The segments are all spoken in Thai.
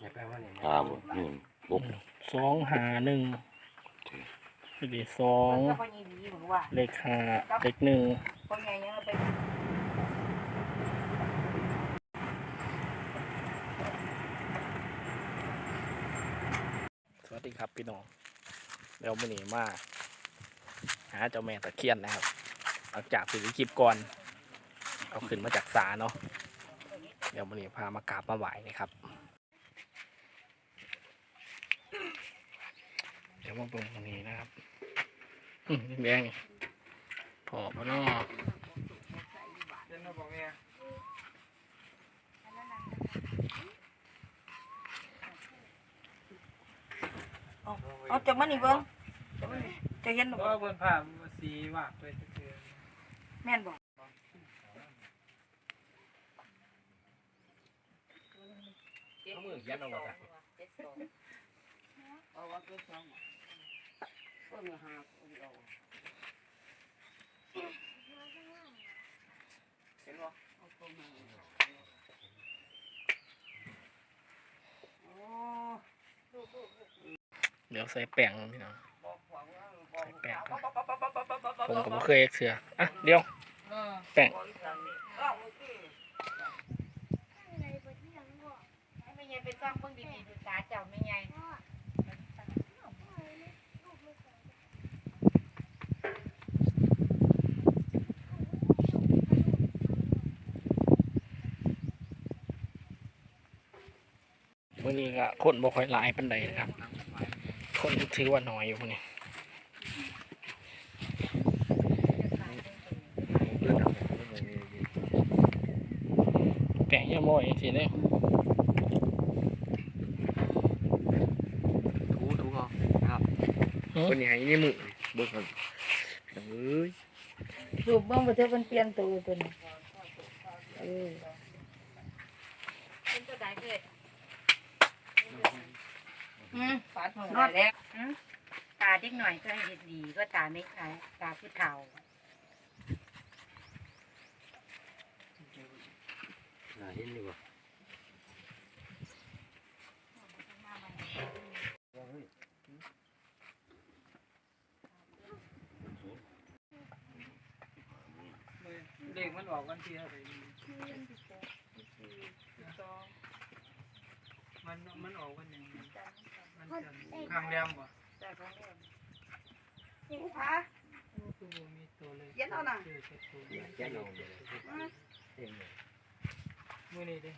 อย่าแปลว่าเนี่ยหาบ่นี่บกสองหาหนึ่งเลขสองก็พอยีหวีเหมือนว่าเลขห้าเลขหนึ่งพอไงยังเอาไปสวัสดีครับพี่น้องเดี๋ยวมื่อนี้มาหาเจ้าแม่ตะเคียนนะครับหลังจากสื่อคลิปก่อนเอาขึ้นมาจากสาเนาะเดี๋ยวมื่อนี้พามากราบมาไหว้นะครับ เดี๋ยวมาเบิ่งตรงนี้นะครับอืมแดงๆนี่พอมาเนาะเอาจังมันนี่เบิ้งจังมันนี่จะเห็นหรือเพราะว่าบนผ่ามันสีหวากเลยคือแม่นบอกเขามือเขียนเอาไว้จ้ะ เดี๋ยวใส่แป้งพี่น้องใส่แป้งก่อนผมก็ไม่เคยเสืออะเดี๋ยวแป้งใช่เป็นจ้างเบิ้งดีๆดูตาเจ้าไม่ใหญ่ มื่อนี้ก็คนบ่ค่อยหลายปานใดนะครับ คนถือว่าน้อยอยู่มื้อนี้แป้งอยาโมอยสิเด้อถูถูเอานะครับคนนี้ให้นี่มือเบิ่งก่อนเอ้ยรูปเบิ้งไปเถอะมันเปลี่ยนตัวตัวนี้เออเป็นตัวใดเกิด อืมปาดหัวแล้วอืมตาเด็กหน่อยก็ให้ดีก็ตาไม่ขายตาผู้เฒ่าน่าเห็นอยู่บ่เด็กมันออกวันที่เท่าไหร่มันมันออกวันหนึ่ง มันจันทร์ครั้งแรมบ่แต่ของเล่นคือบ่มีตัวเลยเย็นเอาน่ะคือแค่ตัวเขียนเอาเลย เองเลยมื้อนี้ดิ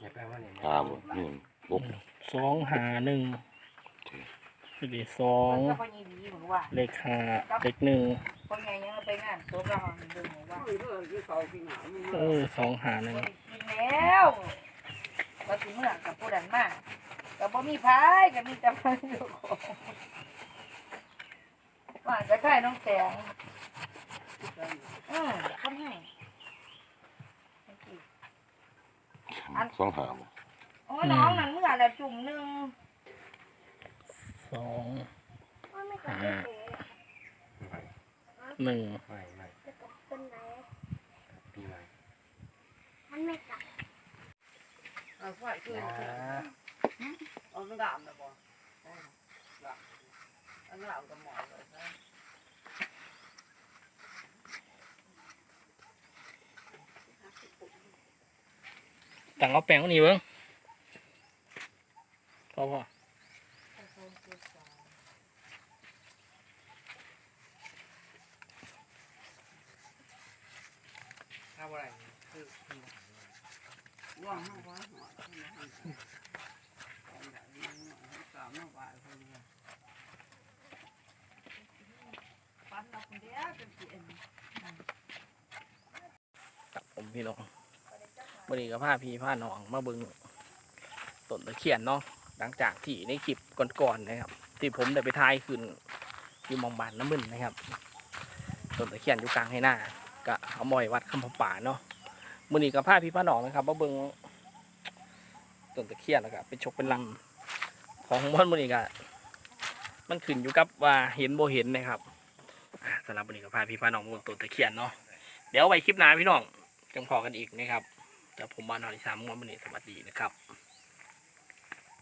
อย่าแปลว่าเนี่ยหาบ่นี่บกสองหาหนึ่งเลขสองก็พอยีหวีเหมือนว่าเลขห้าเลขหนึ่ง พอไงยังเอาไปงานตัวก็หอมดึงเหมือนว่าเออสองหาหนึ่งกินแล้วก็ถึงเมื่อกับผู้ดันมากก็บ่มีพายก็มีแต่มันอยู่ว่าจะค่ายน้องแสงอืมคนให้สองหาบ่โอ้น้องนั่นเมื่อละจุ่มหนึ่งสองห้า หนึ่งไม่ไม่เป็นไหนปีใหม่มันไม่กลับเอาไฟคือนะเอาไม่ดามนะบ่อันนั้นเอากับหมอเลยนะต่างเอาแป้งอันนี้เบิ้งพอพอ ถ้าบ่ได้คือว่างห้าไว้หัวปันเราคนเดียวเป็นเสียงครับผมพี่น้องวันนี้ก็พาพี่พาน้องมาบิ้งต้นตะเคียนเนาะหลังจากที่ในคลิปก่อนๆนะครับ ที่ผมได้ไปถ่ายขึ้นอยู่มองบานน้ำมึนนะครับต้นตะเคียนอยู่กลางให้หน้า ก็เอามอยวัดคำพป่าเนาะมือนี้ก็พาพี่พาน้องนะครับมาเบิงต้นตะเคียนแล้วก็เป็นชกเป็นลำของมันมือนี้ก็มันขึ้นอยู่กับว่าเห็นโบเห็นนะครับสำหรับวันนี้ก็พาพี่พาน้องบิ่งต้นตะเคียนเนาะเดี๋ยวไว้คลิปหน้าพี่น้องจังพอกันอีกนะครับแต่ผมมานอนอีสามงวดวันนี้สวัสดีนะครับ